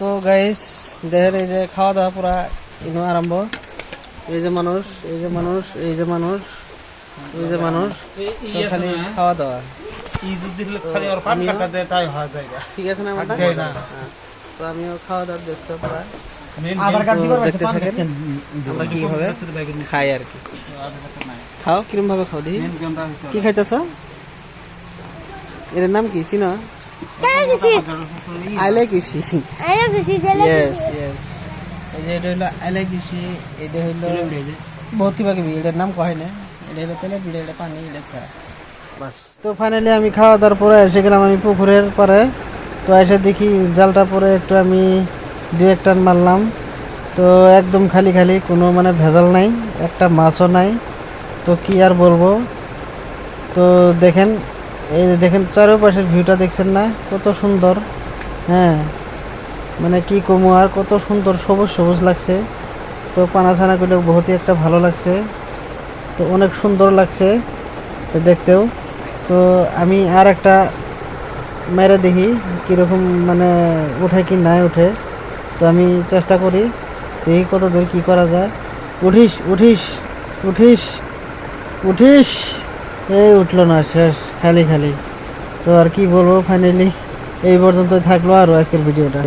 তো গাইস দেখেন এই যে খাওয়া দাওয়া পুরা ইনো আরম্ভ। এই যে মানুষ এই যে মানুষ এই যে মানুষ এই যে মানুষ। খালি খাওয়া দাওয়া। হয় ঠিক আছে না। হ্যাঁ। তো আমিও খাওয়া দাওয়ার ব্যস্ত পুরা। দেখতে থাকেন আমরা কীভাবে খাই আর কি। খাও কিরম ভাবে খাও কি খাইতেছ? এর নাম কি? চিনো? আইলে কৃষি ইয়েস ইয়েস এই যে এটা হইল আইলে এটা হইল বহুত কিবা কিবি এটার নাম কয় না? এটা হইল তেলের বিড়ে এটা পানি এটা ছাড়া। বাস। তো ফাইনালি আমি খাওয়া দাওয়ার পরে এসে গেলাম আমি পুকুরের পরে তো এসে দেখি জালটা পরে একটু আমি দু এক টান মারলাম। তো একদম খালি খালি কোনো মানে ভেজাল নাই একটা মাছও নাই। তো কি আর বলব? তো দেখেন এই যে দেখেন, চারপাশের ভিউটা দেখছেন না? কত সুন্দর। হ্যাঁ। মানে কি কমু আর, কত সুন্দর সবুজ সবুজ লাগছে। তো পানা ছানা করলে বহুতই একটা ভালো লাগছে। তো অনেক সুন্দর লাগছে দেখতেও। তো আমি আর একটা মেরে দেখি, কীরকম মানে উঠে কি নাই উঠে। তো আমি চেষ্টা করি, দেখি কত দূর কী করা যায়। উঠিস উঠিস উঠিস উঠিস। এই উঠল না, শেষ, খালি খালি। তো আর কি বলব ফাইনালি এই পর্যন্ত থাকল আরও আজকের ভিডিওটা।